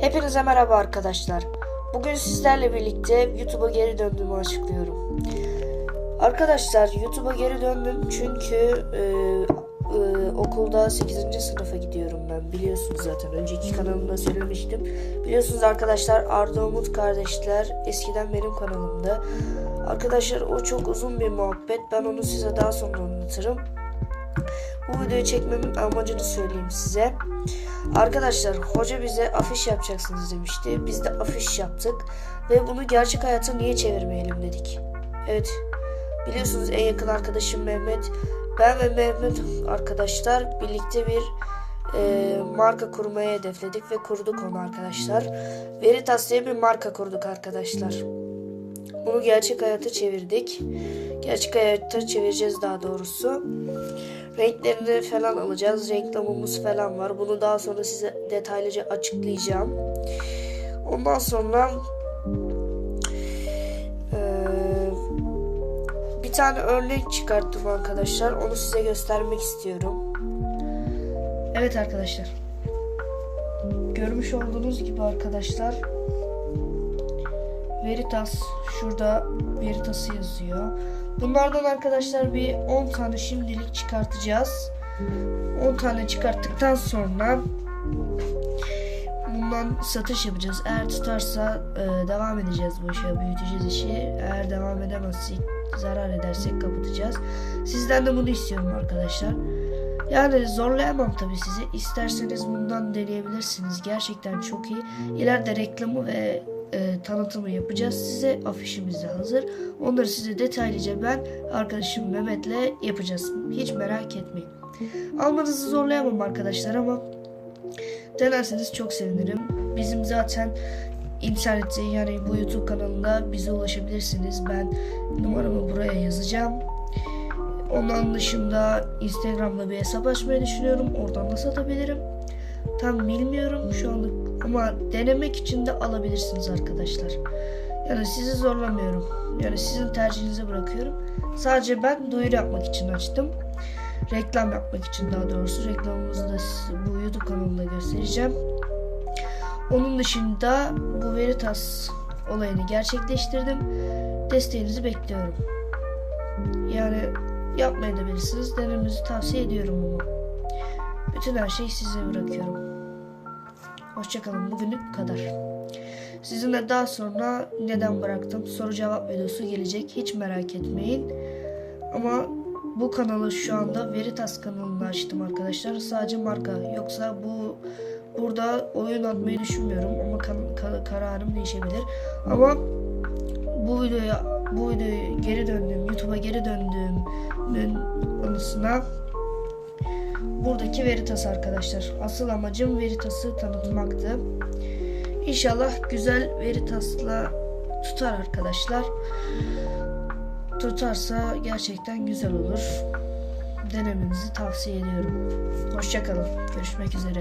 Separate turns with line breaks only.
Hepinize merhaba arkadaşlar. Bugün sizlerle birlikte YouTube'a geri döndüğümü açıklıyorum. Arkadaşlar YouTube'a geri döndüm çünkü e, e, okulda 8. sınıfa gidiyorum ben. Biliyorsunuz zaten önceki kanalımda söylemiştim. Biliyorsunuz arkadaşlar Arda Umut kardeşler eskiden benim kanalımda. Arkadaşlar o çok uzun bir muhabbet. Ben onu size daha sonra anlatırım. Bu videoyu çekmemin amacını söyleyeyim size. Arkadaşlar hoca bize afiş yapacaksınız demişti. Biz de afiş yaptık ve bunu gerçek hayata niye çevirmeyelim dedik. Evet biliyorsunuz en yakın arkadaşım Mehmet. Ben ve Mehmet arkadaşlar birlikte bir e, marka kurmayı hedefledik ve kurduk onu arkadaşlar. Veritas diye bir marka kurduk arkadaşlar. Bunu gerçek hayata çevirdik. Gerçek hayata çevireceğiz daha doğrusu. Renklerini falan alacağız. Reklamımız falan var. Bunu daha sonra size detaylıca açıklayacağım. Ondan sonra bir tane örnek çıkarttım arkadaşlar. Onu size göstermek istiyorum. Evet arkadaşlar. Görmüş olduğunuz gibi arkadaşlar Veritas şurada Veritas'ı yazıyor. Bunlardan arkadaşlar bir 10 tane şimdilik çıkartacağız. 10 tane çıkarttıktan sonra bundan satış yapacağız. Eğer tutarsa e, devam edeceğiz bu işe, büyüteceğiz işi. Eğer devam edemezsek, zarar edersek kapatacağız. Sizden de bunu istiyorum arkadaşlar. Yani zorlayamam tabii sizi. İsterseniz bundan deneyebilirsiniz. Gerçekten çok iyi. İleride reklamı ve e, tanıtımı yapacağız size. Afişimiz de hazır. Onları size detaylıca ben arkadaşım Mehmet'le yapacağız. Hiç merak etmeyin. Almanızı zorlayamam arkadaşlar ama denerseniz çok sevinirim. Bizim zaten internette yani bu YouTube kanalında bize ulaşabilirsiniz. Ben numaramı buraya yazacağım. Onun dışında Instagram'da bir hesap açmayı düşünüyorum. Oradan da satabilirim. Tam bilmiyorum şu anlık ama denemek için de alabilirsiniz arkadaşlar. Yani sizi zorlamıyorum. Yani sizin tercihinize bırakıyorum. Sadece ben duyuru yapmak için açtım. Reklam yapmak için daha doğrusu reklamımızı da bu YouTube kanalında göstereceğim. Onun dışında bu Veritas olayını gerçekleştirdim. Desteğinizi bekliyorum. Yani yapmayabilirsiniz. Denemenizi tavsiye ediyorum ama. Bütün her şeyi size bırakıyorum. Hoşçakalın. Bugünlük bu kadar. Sizinle daha sonra neden bıraktım soru cevap videosu gelecek. Hiç merak etmeyin. Ama bu kanalı şu anda Veritas kanalını açtım arkadaşlar. Sadece marka. Yoksa bu burada oyun atmayı düşünmüyorum ama kan- ka- kararım değişebilir. Ama bu videoya bu videoyu geri döndüğüm YouTube'a geri döndüğümün anısına buradaki Veritas arkadaşlar. Asıl amacım Veritas'ı tanıtmaktı. İnşallah güzel Veritas'la tutar arkadaşlar. Tutarsa gerçekten güzel olur. Denemenizi tavsiye ediyorum. Hoşçakalın. Görüşmek üzere.